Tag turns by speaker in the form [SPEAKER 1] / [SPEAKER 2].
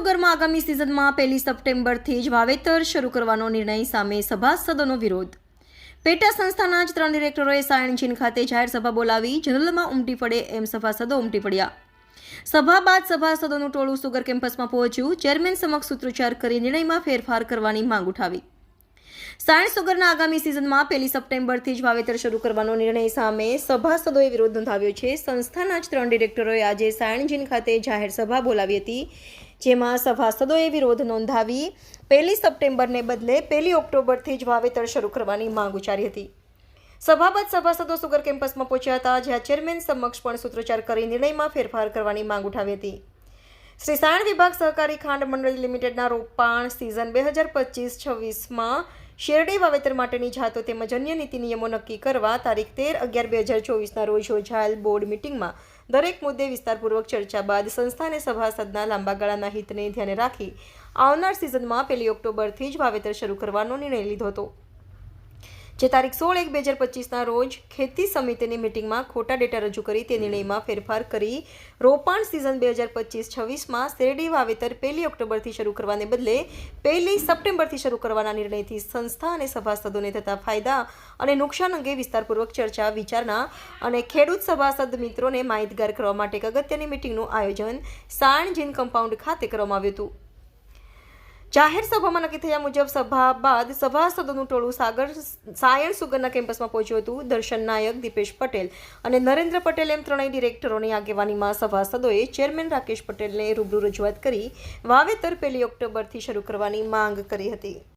[SPEAKER 1] Science આગામી સિઝનમાં પહેલી સપ્ટેમ્બરથી જ વાવેતર શરૂ કરવાનો નિર્ણય સામે સભાસદોનો વિરોધ. પેટા સંસ્થાના જ ત્રણ ડિરેક્ટરોએ સાયણ ખાતે જાહેર સભા બોલાવી, જનરલમાં ઉમટી પડે એમ સભાસદો ઉમટી પડ્યા. સભા બાદ સભાસદોનું ટોળું સુગર કેમ્પસમાં પહોંચ્યું. ચેરમેન સમક્ષ સૂત્રોચ્ચાર કરી નિર્ણયમાં ફેરફાર કરવાની માંગ ઉઠાવી. સાયણ સુગરના આગામી સિઝનમાં પહેલી સપ્ટેમ્બરથી જ વાવેતર શરૂ કરવાનો નિર્ણય સામે સભાસદોએ વિરોધ નોંધાવ્યો છે. સંસ્થાના જ ત્રણ ડિરેક્ટરોએ આજે સાયણજીન ખાતે જાહેર સભા બોલાવી હતી. જેમાં સભાસદોએ વિરોધ નોંધાવી પહેલી સપ્ટેમ્બરને બદલે પહેલી ઓક્ટોબરથી જ વાવેતર શરૂ કરવાની માંગ ઉચ્ચારી હતી. સભા બાદ સભાસદો સુગર કેમ્પસમાં પહોંચ્યા હતા, જ્યાં ચેરમેન સમક્ષ પણ સૂત્રોચ્ચાર કરી નિર્ણયમાં ફેરફાર કરવાની માંગ ઉઠાવી હતી. શ્રી સાણ વિભાગ સહકારી ખાંડ મંડળ લિમિટેડના રોપાણ સિઝન બે હજાર પચીસ છવ્વીસમાં શેરડી વાવેતર માટેની જાતો તેમજ અન્ય નીતિ નિયમો નક્કી કરવા તારીખ તેર અગિયાર બે હજાર ચોવીસના રોજ યોજાયેલ બોર્ડ મિટિંગમાં દરેક મુદ્દે વિસ્તારપૂર્વક ચર્ચા બાદ સંસ્થા અને સભાસદના લાંબા ગાળાના હિતને ધ્યાને રાખી આવનાર સિઝનમાં પહેલી ઓક્ટોબરથી જ વાવેતર શરૂ કરવાનો નિર્ણય લીધો હતો. જે તારીખ સોળ એક બે હજાર પચીસના રોજ ખેતી સમિતિની મિટિંગમાં ખોટા ડેટા રજૂ કરી તે નિર્ણયમાં ફેરફાર કરી રોપાણ સિઝન બે હજાર પચીસ છવ્વીસમાં શેરડી વાવેતર પહેલી ઓક્ટોબરથી શરૂ કરવાને બદલે પહેલી સપ્ટેમ્બરથી શરૂ કરવાના નિર્ણયથી સંસ્થા અને સભાસદોને થતા ફાયદા અને નુકસાન અંગે વિસ્તારપૂર્વક ચર્ચા, વિચારણા અને ખેડૂત સભાસદ મિત્રોને માહિતગાર કરવા માટે એક અગત્યની મિટિંગનું આયોજન સાણ જીન કમ્પાઉન્ડ ખાતે કરવામાં આવ્યું હતું. જાહેર સભામાં નક્કી થયા મુજબ સભા બાદ સભાસદોનું ટોળું સાગર સાયણ સુગરના કેમ્પસમાં પહોંચ્યું હતું. દર્શન નાયક, દીપેશ પટેલ અને નરેન્દ્ર પટેલ એમ ત્રણેય ડિરેક્ટરોની આગેવાનીમાં સભાસદોએ ચેરમેન રાકેશ પટેલને રૂબરૂ રજૂઆત કરી વાવેતર પહેલી ઓક્ટોબરથી શરૂ કરવાની માંગ કરી હતી.